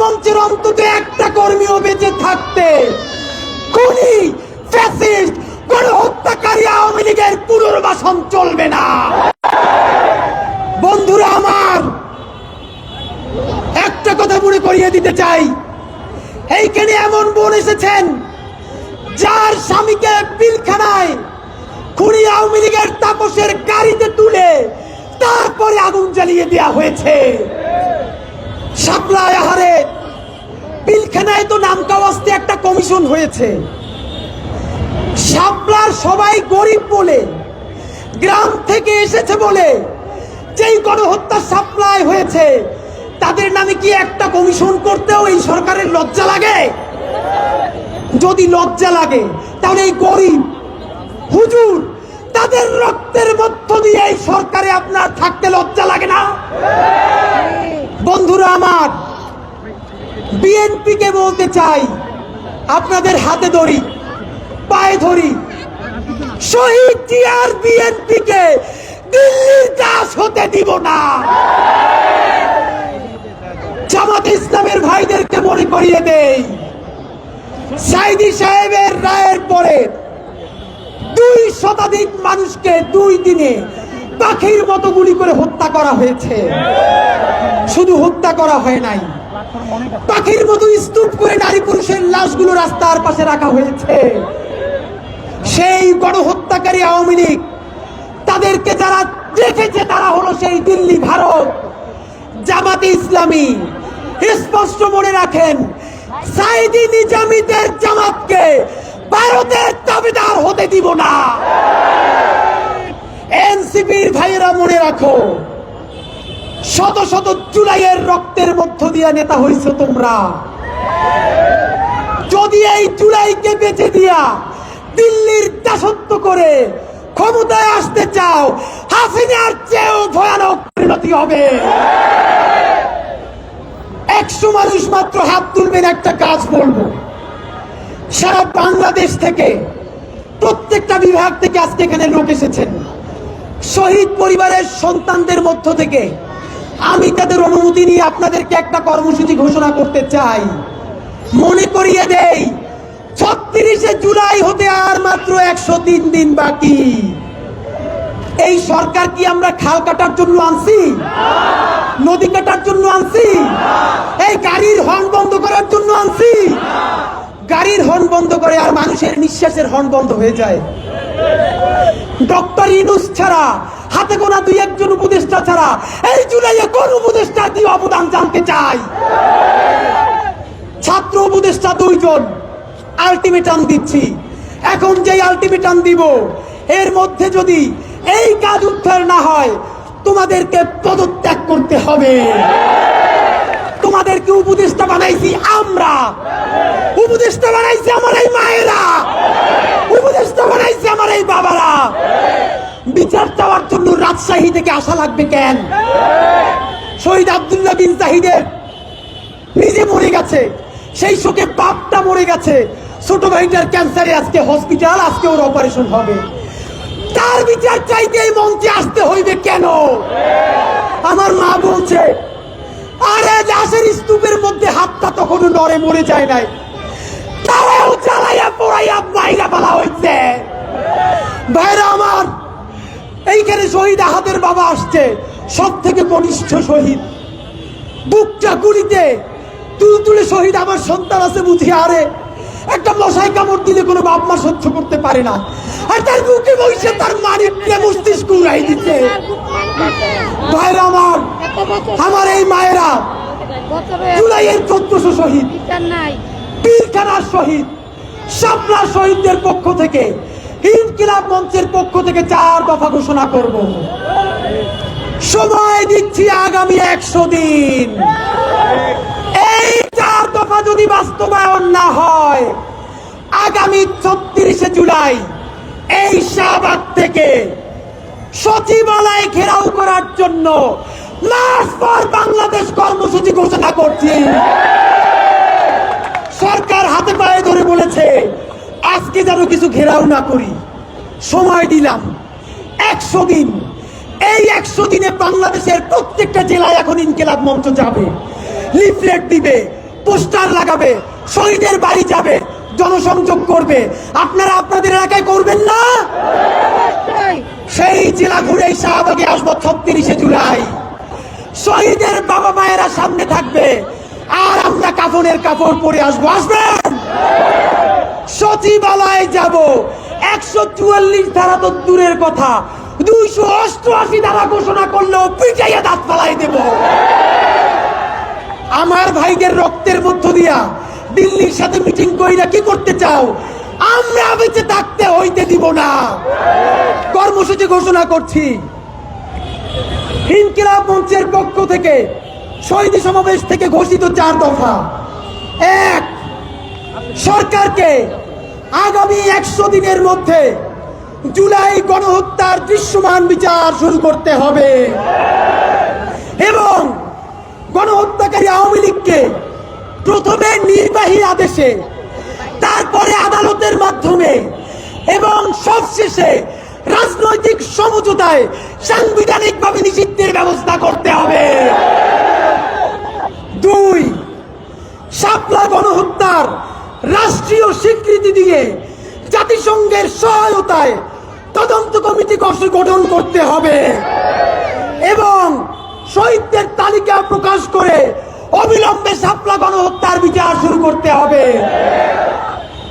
মঞ্চের অন্তত একটা কর্মীও বেঁচে থাকতে। খুনি, ফ্যাসিস্ট, গণহত্যাকারী আওয়ামী লীগের পুনর্বাসন চলবে না। বন্ধুরা আমার, একটা কথা মনে করিয়ে দিতে চাই। এইখানে এমন বোন এসেছেন, যার স্বামীকে পিলখানায় খুনি আওয়ামী লীগের তাপসের গাড়িতে তুলে তারপরে আগুন জ্বালিয়ে দেওয়া হয়েছে। সাপ্লাই আহারে। পিলখানায় তো নাম কাওয়াজতে একটা কমিশন হয়েছে। শাপলার সবাই গরিব বলে, গ্রাম থেকে এসেছে বলে, যেই গণহত্যা সাপ্লাই হয়েছে, তাদের নামে কি একটা কমিশন করতেও এই সরকারের লজ্জা লাগে? যদি লজ্জা লাগে, তাহলে এই গরিব, হুজুর, তাদের রক্তের মধ্য দিয়ে এই সরকারে আপনার থাকতে লজ্জা লাগে না? বন্ধুরা আমার, বিএনপিকে বলতে চাই, আপনাদের হাতে ধরি, পায়ে ধরি। শহীদ জিয়ার বিএনপিকে দিল্লির দাস হতে দিব না। জামাত ইসলামের ভাইদেরকে মনে করিয়ে দেই। সাইদি সাহেবের রায়ের পরে দুই শতাধিক মানুষকে দুই দিনে পাখির মতো গুলি করে হত্যা করা হয়েছে। শুধু হত্যা করা হয় নাই। পাখির মতো স্তূপ করে নারী পুরুষের লাশগুলো রাস্তার পাশে রাখা হয়েছে। সেই গণহত্যাকারী আওয়ামী লীগ, তাদেরকে যারা দেখেছে তারা হলো সেই দিল্লি ভারত। জামাতে ইসলামী, স্পষ্ট মনে রাখেন, সাইদি নিজামীদের জামাতকে ভারতের দাবিদার হতে দিব না। এনসিপির ভাইয়েরা মনে রাখো শত শত জুলাইয়ের রক্তের মধ্য দিয়ে নেতা হইছো তোমরা। যদি এই জুলাইকে বেঁচে দিয়া দিল্লির দাসত্ব করে ক্ষমতায় আসতে চাও, হাসিনার চেয়েও ভয়ানক পরিণতি হবে। একশো মানুষ মাত্র হাত তুলবেন একটা কাজ বলব। সারা বাংলাদেশ থেকে, প্রত্যেকটা বিভাগ থেকে আজকে এখানে লোক এসেছেন। শহীদ পরিবারের সন্তানদের মধ্য থেকে আমি তাদের অনুমতি নিয়ে আপনাদেরকে একটা কর্মসূচি ঘোষণা করতে চাই। মনে করিয়ে দেই, ছত্রিশে জুলাই হতে আর মাত্র একশো তিন দিন বাকি। এই সরকার কি আমরা খাল কাটার জন্য আনছি? নদী কাটার জন্য আনছি? এই গাড়ির হর্ন বন্ধ করার জন্য আনছি? গাড়ির হর্ন বন্ধ করে আর মানুষের নিঃশ্বাসের হর্ন বন্ধ হয়ে যায়। ডক্টর ইনুস ছাড়া হাতে গোনা দুই একজন উপদেষ্টা ছাড়া এই জুলাইয়ে কোন উপদেষ্টা দিয়ে অবদান জানতে চাই? ছাত্র উপদেষ্টা দুইজন আলটিমেটাম দিচ্ছি। এখন যে আলটিমেটাম দিব, এর মধ্যে যদি এই কাজ উদ্ধার না হয়, তোমাদেরকে পদত্যাগ করতে হবে। তোমাদেরকে উপদেষ্টা বানাইছি আমরা। উপদেষ্টা বানাইছি আমার এই মায়েরা। উপদেষ্টা বানাইছি আমার এই বাবারা। বিচার চাওয়ার জন্য রাজশাহী থেকে আসা লাগবে কেন? শহীদ আব্দুল্লাহ বিন জাহিদের নিজে মরে গেছে, সেই শোকে বাপটা মরে গেছে। ছোট ভাইটার ক্যান্সারে আজকে হসপিটাল, আজকে ওর অপারেশন হবে। তার বিচার চাইতে এই মঞ্চে আসতে হইবে কেন? আমার মা বলছে, আরে লাশের স্তূপের মধ্যে হাতটা তখনও নড়ে মরে যায় নাই। তারাও জ্বালাইয়া পড়াইয়া বাইরা পালা হইছে ভাইরা আমার এইখানে শহীদ আহাদের বাবা আসছে সব থেকে কনিষ্ঠ শহীদ। বুকটা গুলিতে তুল তুলে শহীদ আমার সন্তান আছে বুঝি আরে। একটা মশাই কামড় দিলে কোনো বাপ মা সহ্য করতে পারে না। আর তার বুকে বসে তার মানিককে মস্তিষ্ক উড়াই দিচ্ছে। ভাইরা আমার আমার এই মায়েরা, জুলাইয়ের চোদ্দশো শহীদ পীরখানার শহীদ, শাপলা শহীদদের পক্ষ থেকে, ইনকিলাব মঞ্চের পক্ষ থেকে চার দফা ঘোষণা করব। সময় দিচ্ছি আগামী একশো দিন। এই চার দফা যদি বাস্তবায়ন না হয়, আগামী ছত্রিশে জুলাই, এই শাহবাগ থেকে সচিবালয় ঘেরাও করার জন্য পর বাংলাদেশ কর্মসূচি ঘোষণা করছি। সরকার হাতে পায়ে ধরে বলেছে, আজকে যেন কিছু ঘেরাও না করি। সময় দিলাম। একশো দিন। এই একশো দিনে বাংলাদেশের প্রত্যেকটা জেলায় এখন ইনকেলাব মঞ্চ যাবে। লিফলেট দিবে, পোস্টার লাগাবে, শহীদের বাড়ি যাবে, জনসংযোগ করবে। আপনারা আপনাদের এলাকায় করবেন না? সেই জেলা ঘুরে শাহবাগে আসব ছত্রিশে জুলাই। শহীদের বাবা মায়েরা সামনে থাকবে। আর আমরা কাফনের কাপড় পরে আসব। আসবেন? সচিবালয়ে যাব। একশো চুয়াল্লিশ ধারা তো দূরের কথা। দুইশো অষ্টআশি ধারা ঘোষণা করলেও পিটাইয়া দাঁত পালাই দেব। আমার ভাইদের রক্তের মধ্য দিয়া দিল্লির সাথে মিটিং কইরা কি করতে চাও? আমরা বেঁচে থাকতে হইতে দিব না। কর্মসূচি ঘোষণা করছি। ইনকিলাব মঞ্চের পক্ষ থেকে শহীদ সমাবেশ থেকে ঘোষিত চার দফা। এক, সরকারকে আগামী একশো দিনের মধ্যে জুলাই গণহত্যার দৃশ্যমান বিচার শুরু করতে হবে। এবং গণহত্যাকারী আওয়ামী লীগকে প্রথমে নির্বাহী আদেশে, তারপরে আদালতের মাধ্যমে এবং সবশেষে রাজনৈতিক সমঝোতায় সাংবিধানিকভাবে নিষিদ্ধের ব্যবস্থা করতে হবে। দুই, শাপলা গণহত্যার রাষ্ট্রীয় স্বীকৃতি দিয়ে জাতিসংঘের সহায়তায় তদন্ত কমিটি গঠন- করতে হবে। এবং শহীদদের তালিকা প্রকাশ করে অবিলম্বে শাপলা গণহত্যার বিচার শুরু করতে হবে।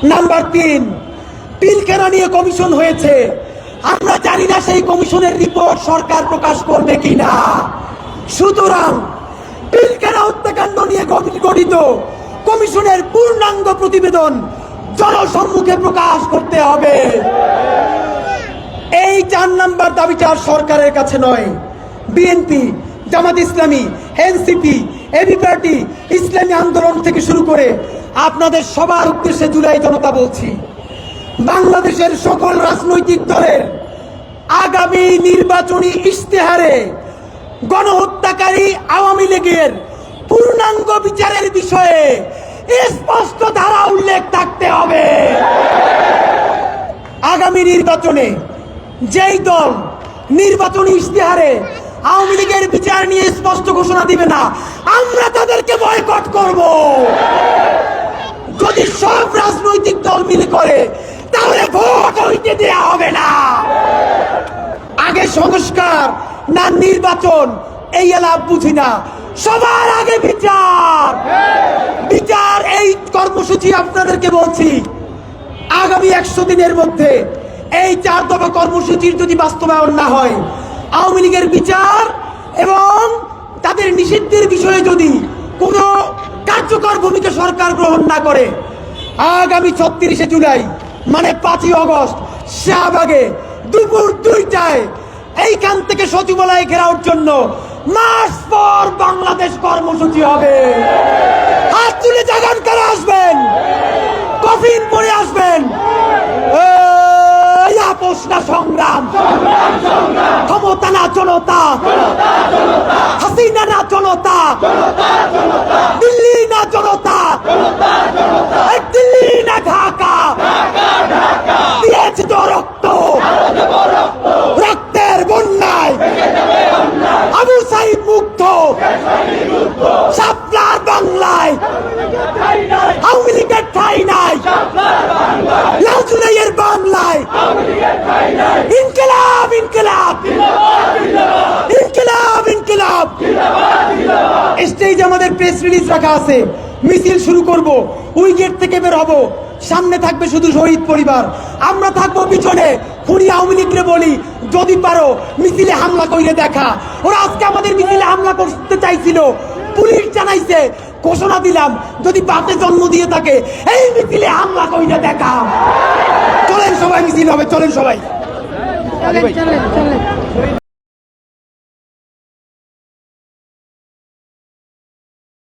নাম্বার তিন পিলখানা নিয়ে কমিশন হয়েছে। আমরা জানি না সেই কমিশনের রিপোর্ট সরকার প্রকাশ করবে কিনা। সুতরাং পিলখানা হত্যাকাণ্ড নিয়ে গঠি- গঠিত কমিশনের পূর্ণাঙ্গ প্রতিবেদন জনসম্মুখে প্রকাশ করতে হবে। এই চার নাম্বার দাবিটা সরকারের কাছে নয়। BNP Jamaat Islami NCP AB party ইসলামী আন্দোলন থেকে শুরু করে আপনাদের সবার উদ্দেশ্যে জুলাই জনতা বলছি, বাংলাদেশের সকল রাজনৈতিক দলের আগামী নির্বাচনী ইশতেহারে গণহত্যাকারী আওয়ামী লীগের পূর্ণাঙ্গ বিচারের বিষয়ে স্পষ্ট ধারা উল্লেখ থাকতে হবে। আগামী নির্বাচনে যেই দল নির্বাচনী ইশতেহারে আওয়ামী লীগের বিচার নিয়ে স্পষ্ট ঘোষণা দিবে না, আমরা তাদেরকে বয়কট করব। যদি সব রাজনৈতিক দল মিলে করে, তাহলে ভোট হইতে দেয়া হবে না। আগে সংস্কার, না নির্বাচন এই এলাপ বুঝি না। সবার আগে বিচার। বিচার এই কর্মসূচি আপনাদেরকে বলছি। আগামী একশো দিনের মধ্যে এই চার দফা কর্মসূচির যদি বাস্তবায়ন না হয়, আওয়ামী লীগের বিচার এবং তাদের নিষিদ্ধের বিষয়ে যদি কোনো কার্যকর ভূমিকা সরকার গ্রহণ না করে, আগামী ছত্রিশে জুলাই মানে পাঁচই অগস্ট, শাহবাগে দুপুর দুইটায় এইখান থেকে সচিবালয় ঘেরাওর জন্য মাস পর বাংলাদেশ কর্মসূচি হবে। হাত তুলে জাগান কারা আসবেন? কফিন পরে আসবেন। সংগ্রাম। না হাসিনা না দিল্লি না দিল্লি না ঢাকা। রক্ত রক্তের বন্যায় আবু সাইদ মুগ্ধ সাপলার বাংলায় আওয়ামী লীগের ঠাই নাই বাংলায় ইনকিলাব ইনকিলাব। ইনকিলাব ইনকিলাব। স্টেজ আমাদের প্রেস রিলিজ রাখা আছে। মিছিল শুরু করব উই গেট থেকে বের হব। সামনে থাকবে শুধু শহীদ পরিবার। আমরা থাকব পিছনে। খুনি আওয়ামী লীগকে বলি যদি পারো, মিছিলে হামলা কইরে দেখা। ওরা আজকে আমাদের মিছিলে হামলা করতে চাইছিল। পুলিশ জানাইছে, ঘোষণা দিলাম, যদি বাপে জন্ম দিয়ে থাকে, এই মিছিলে হামলা কইরে দেখা। চলেন সবাই, মিছিল হবে, চলেন সবাই।